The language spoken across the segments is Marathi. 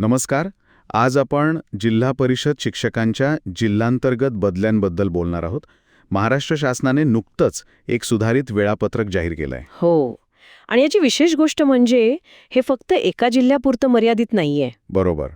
नमस्कार. आज आपण जिल्हा परिषद शिक्षकांच्या जिल्हांतर्गत बदल्यांबद्दल बोलणार आहोत. महाराष्ट्र शासनाने नुकतंच एक सुधारित वेळापत्रक जाहीर केलं आहे हो. आणि याची विशेष गोष्ट म्हणजे हे फक्त एका जिल्ह्यापुरतं मर्यादित नाहीये. बरोबर.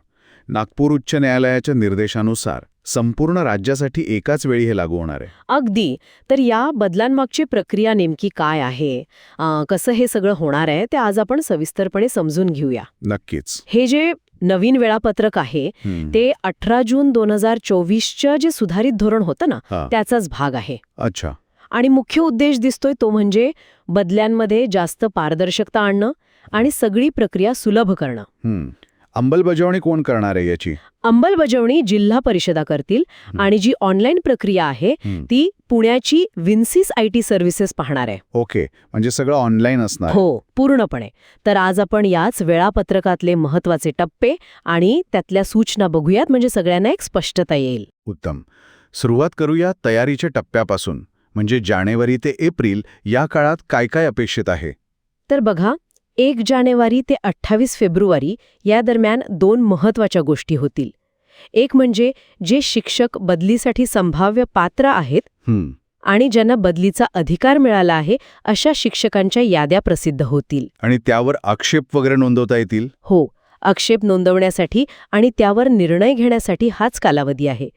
नागपूर उच्च न्यायालयाच्या निर्देशानुसार संपूर्ण राज्यासाठी एकाच वेळी हे लागू होणार आहे. अगदी. तर या बदलांमागची प्रक्रिया नेमकी काय आहे? अं, कसं हे सगळं होणार आहे ते आज आपण सविस्तरपणे समजून घेऊया. नक्कीच. हे जे नवीन वेळापत्रक आहे. ते अठरा जून दोन हजार चोवीसच्या जे सुधारित धोरण होतं ना त्याचाच भाग आहे अच्छा आणि मुख्य उद्देश दिसतोय तो म्हणजे बदल्यांमध्ये जास्त पारदर्शकता आणणं आणि सगळी प्रक्रिया सुलभ करणं. अंमलबजावणी कोण करणार आहे याची अंमलबजावणी जिल्हा परिषदा करतील. आणि जी ऑनलाईन प्रक्रिया आहे. ती पुण्याची विन्सिस आय टी सर्व्हिसेस पाहणार आहे ओके म्हणजे सगळं ऑनलाईन असणार. हो पूर्णपणे तर आज आपण याच वेळापत्रकातले महत्त्वाचे टप्पे आणि त्यातल्या सूचना बघूयात म्हणजे सगळ्यांना एक स्पष्टता येईल उत्तम सुरुवात करूया तयारीच्या टप्प्यापासून म्हणजे जानेवारी ते एप्रिल या काळात काय काय अपेक्षित आहे तर बघा एक जानेवारी ते अठ्ठावीस फेब्रुवारी या दरम्यान दोन महत्त्वाच्या गोष्टी होतील. एक म्हणजे जे शिक्षक बदलीसाठी संभाव्य पात्र आहेत आणि ज्यांना बदलीचा अधिकार मिळाला आहे अशा शिक्षकांच्या याद्या प्रसिद्ध होतील. आणि त्यावर आक्षेप वगैरे नोंदवता येतील? हो आक्षेप नोंदवण्यासाठी आणि त्यावर निर्णय घेण्यासाठी हाच कालावधी आहे.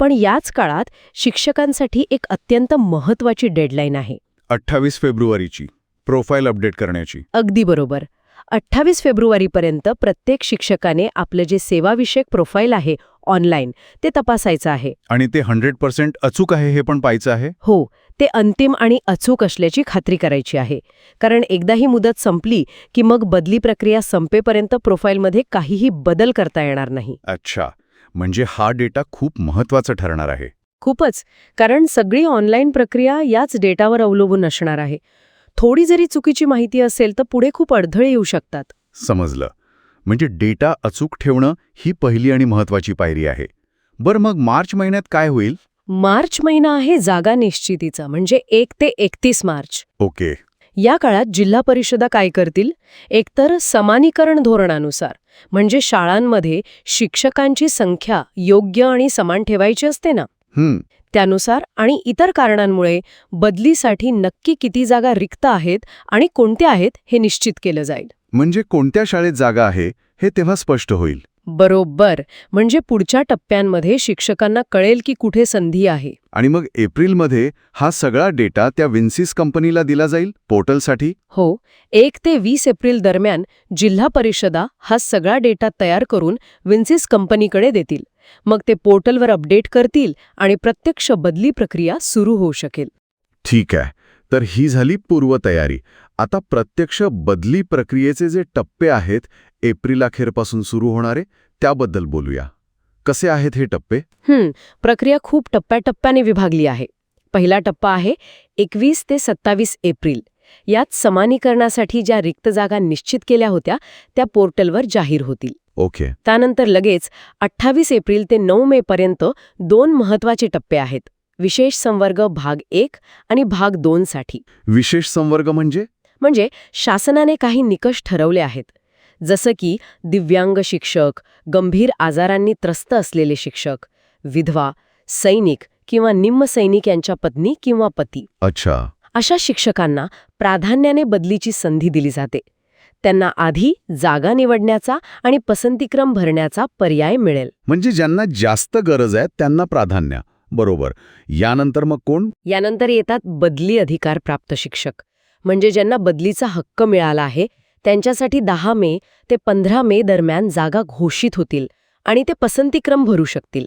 पण याच काळात शिक्षकांसाठी एक अत्यंत महत्वाची डेडलाईन आहे. अठ्ठावीस फेब्रुवारीची. प्रोफाईल अपडेट करण्याची. अगदी बरोबर. अठ्ठावीस फेब्रुवारीपर्यंत प्रत्येक शिक्षकाने आपलं जे सेवाविषयक प्रोफाईल आहे ऑनलाईन ते तपासायचं आहे. आणि ते हंड्रेड पर्सेंट अचूक आहे हे पण पाहायचं आहे? हो ते अंतिम आणि अचूक असल्याची खात्री करायची आहे. कारण एकदा ही मुदत संपली की मग बदली प्रक्रिया संपेपर्यंत प्रोफाईलमध्ये काहीही बदल करता येणार नाही. अच्छा. म्हणजे हा डेटा खूप महत्त्वाचा ठरणार आहे. खूपच. कारण सगळी ऑनलाईन प्रक्रिया याच डेटावर अवलंबून असणार आहे. थोडी जरी चुकीची माहिती असेल तर पुढे खूप अडथळे येऊ शकतात. समजलं. म्हणजे डेटा अचूक ठेवणं ही पहिली आणि महत्वाची पायरी आहे. बरं मग मार्च महिन्यात काय होईल? मार्च महिना आहे जागा निश्चितीचा म्हणजे एक ते एकतीस मार्च. ओके. या काळात जिल्हा परिषदा काय करतील? एकतर समानीकरण धोरणानुसार म्हणजे शाळांमध्ये शिक्षकांची संख्या योग्य आणि समान ठेवायची असते ना? त्यानुसार आणि इतर कारणांमुळे बदलीसाठी नक्की किती जागा रिक्त आहेत आणि कोणत्या आहेत हे निश्चित केलं जाईल. म्हणजे कोणत्या शाळेत जागा आहे हे तेव्हा स्पष्ट होईल. बरोबर. म्हणजे पुढच्या टप्प्यांमध्ये शिक्षकांना कळेल की कुठे संधी आहे. आणि मग एप्रिलमध्ये हा सगळा डेटा त्या विन्सिस कंपनीला दिला जाईल पोर्टलसाठी? हो. एक ते वीस एप्रिल दरम्यान जिल्हा परिषदा हा सगळा डेटा तयार करून विन्सिस कंपनीकडे देतील. मग ते पोर्टलवर अपडेट करतील आणि प्रत्यक्ष बदली प्रक्रिया सुरू होऊ शकेल. ठीक आहे. तर ही झाली पूर्वतयारी. आता प्रत्यक्ष बदली प्रक्रियेचे जे टप्पे आहेत एप्रिल अखेरपासून सुरू होणारे त्याबद्दल बोलूया. कसे आहेत हे टप्पे? प्रक्रिया खूप टप्प्याटप्प्याने विभागली आहे. पहिला टप्पा आहे एकवीस ते सत्तावीस एप्रिल. यात समानीकरणासाठी ज्या रिक्त जागा निश्चित केल्या होत्या त्या पोर्टलवर जाहीर होतील. ओके. त्यानंतर लगेच अठ्ठावीस एप्रिल ते नऊ मे पर्यंत दोन महत्त्वाचे टप्पे आहेत. विशेष संवर्ग भाग एक आणि भाग दोन साठी. विशेष संवर्ग म्हणजे? म्हणजे शासनाने काही निकष ठरवले आहेत. जसं की दिव्यांग शिक्षक गंभीर आजारांनी त्रस्त असलेले शिक्षक विधवा सैनिक किंवा निम्म सैनिक यांच्या पत्नी किंवा पती. अच्छा. अशा शिक्षकांना प्राधान्याने बदलीची संधी दिली जाते. त्यांना आधी जागा निवडण्याचा आणि पसंतीक्रम भरण्याचा पर्याय मिळेल. म्हणजे ज्यांना जास्त गरज आहे त्यांना प्राधान्य. बरोबर. यानंतर मग कोण? यानंतर येतात बदली अधिकार प्राप्त शिक्षक. म्हणजे ज्यांना बदलीचा हक्क मिळाला आहे त्यांच्यासाठी दहा मे ते पंधरा मे दरम्यान जागा घोषित होतील आणि ते पसंतीक्रम भरू शकतील.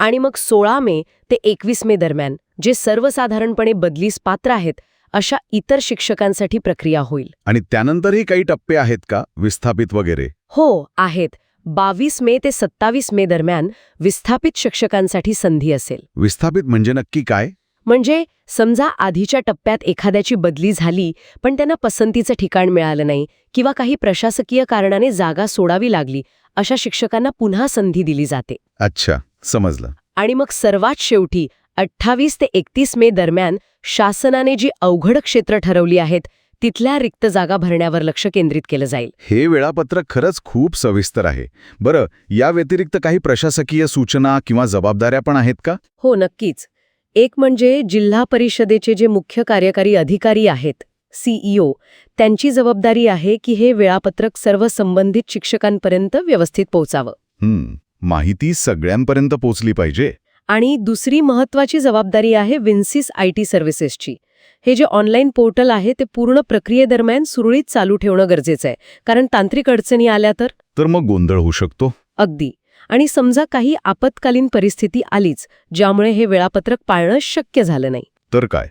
आणि मग सोळा मे ते एकवीस मे दरम्यान जे सर्वसाधारणपणे बदलीस पात्र आहेत अशा इतर शिक्षकांसाठी प्रक्रिया होईल. आणि त्यानंतरही काही टप्पे आहेत का विस्थापित वगैरे? हो आहेत. बावीस मे ते सत्तावीस मे दरम्यान विस्थापित शिक्षकांसाठी संधी असेल. विस्थापित म्हणजे नक्की काय? म्हणजे समजा आधीच्या टप्प्यात एखाद्याची बदली झाली पण त्यांना पसंतीचं ठिकाण मिळालं नाही किंवा काही प्रशासकीय कारणाने जागा सोडावी लागली अशा शिक्षकांना पुन्हा संधी दिली जाते. अच्छा समजलं. आणि मग सर्वात शेवटी अठ्ठावीस ते एकतीस मे दरम्यान शासनाने जी अवघड क्षेत्र ठरवली आहेत तिथल्या रिक्त जागा भरण्यावर लक्ष केंद्रित केलं जाईल. हे वेळापत्रक खरंच खूप सविस्तर आहे. बरं या व्यतिरिक्त काही प्रशासकीय सूचना किंवा जबाबदाऱ्या पण आहेत का? हो नक्कीच. एक म्हणजे जिल्हा परिषदेचे जे मुख्य कार्यकारी अधिकारी आहेत सीईओ त्यांची जबाबदारी आहे की हे वेळापत्रक सर्व संबंधित शिक्षकांपर्यंत व्यवस्थित पोहोचावं. माहिती सगळ्यांपर्यंत पोचली पाहिजे. आणि दुसरी महत्वाची जबाबदारी आहे विन्सिस आय टी सर्व्हिसेसची. हे जे ऑनलाईन पोर्टल आहे ते पूर्ण प्रक्रियेदरम्यान सुरळीत चालू ठेवणं गरजेचं आहे. कारण तांत्रिक अडचणी आल्या तर? तर मग गोंधळ होऊ शकतो? अगदी. आणि समजा काही आपत्कालीन परिस्थिती आलीच ज्यामुळे हे वेळापत्रक पाळणं शक्य झालं नाही. तर काय?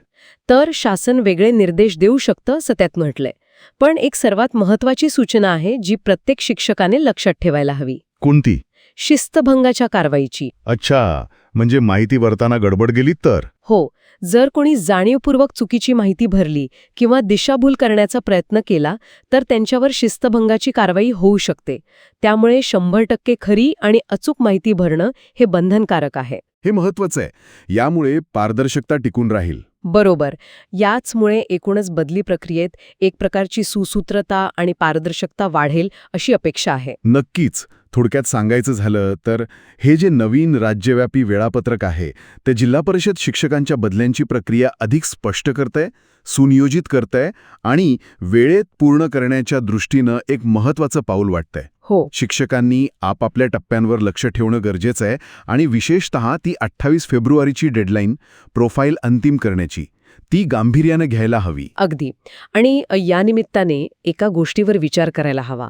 तर शासन वेगळे निर्देश देऊ शकतं असं त्यात म्हटलंय. पण एक सर्वात महत्वाची सूचना आहे जी प्रत्येक शिक्षकाने लक्षात ठेवायला हवी. कोणती? शिस्तभंगाच्या कारवाईची. अच्छा. म्हणजे माहिती भरताना गडबड गेली तर? हो. जर कोणी जाणीवपूर्वक चुकीची माहिती भरली किंवा दिशाभूल करण्याचा प्रयत्न केला तर त्यांच्यावर शिस्तभंगाची कारवाई होऊ शकते. त्यामुळे शंभर टक्के खरी आणि अचूक माहिती भरणं हे बंधनकारक आहे. हे महत्वाचं आहे. यामुळे पारदर्शकता टिकून राहील. बरोबर. याचमुळे एकूणच बदली प्रक्रियेत एक प्रकारची सुसूत्रता आणि पारदर्शकता वाढेल अशी अपेक्षा आहे. नक्कीच. थोडक्यात सांगायचं झालं तर हे जे नवीन राज्यव्यापी वेळापत्रक आहे ते जिल्हा परिषद शिक्षकांच्या बदल्यांची प्रक्रिया अधिक स्पष्ट करतंय सुनियोजित करतंय आणि वेळेत पूर्ण करण्याच्या दृष्टीनं एक महत्वाचं पाऊल वाटतंय. हो. शिक्षकांनी आपापल्या टप्प्यांवर लक्ष ठेवणं गरजेचं आहे आणि विशेषतः ती अठ्ठावीस फेब्रुवारीची डेडलाईन प्रोफाईल अंतिम करण्याची. ती गांभीर्यानं घ्यायला हवी. अगदी. आणि या निमित्ताने एका गोष्टीवर विचार करायला हवा.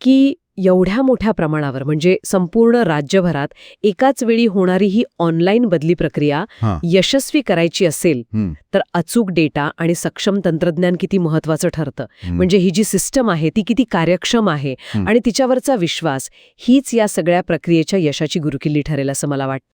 की एवढ्या मोठ्या प्रमाणावर म्हणजे संपूर्ण राज्यभरात एकाच वेळी होणारी ही ऑनलाईन बदली प्रक्रिया. यशस्वी करायची असेल. तर अचूक डेटा आणि सक्षम तंत्रज्ञान किती महत्वाचं ठरतं. म्हणजे ही जी सिस्टम आहे ती किती कार्यक्षम आहे. आणि तिच्यावरचा विश्वास हीच या सगळ्या प्रक्रियेच्या यशाची गुरुकिल्ली ठरेल असं मला वाटतं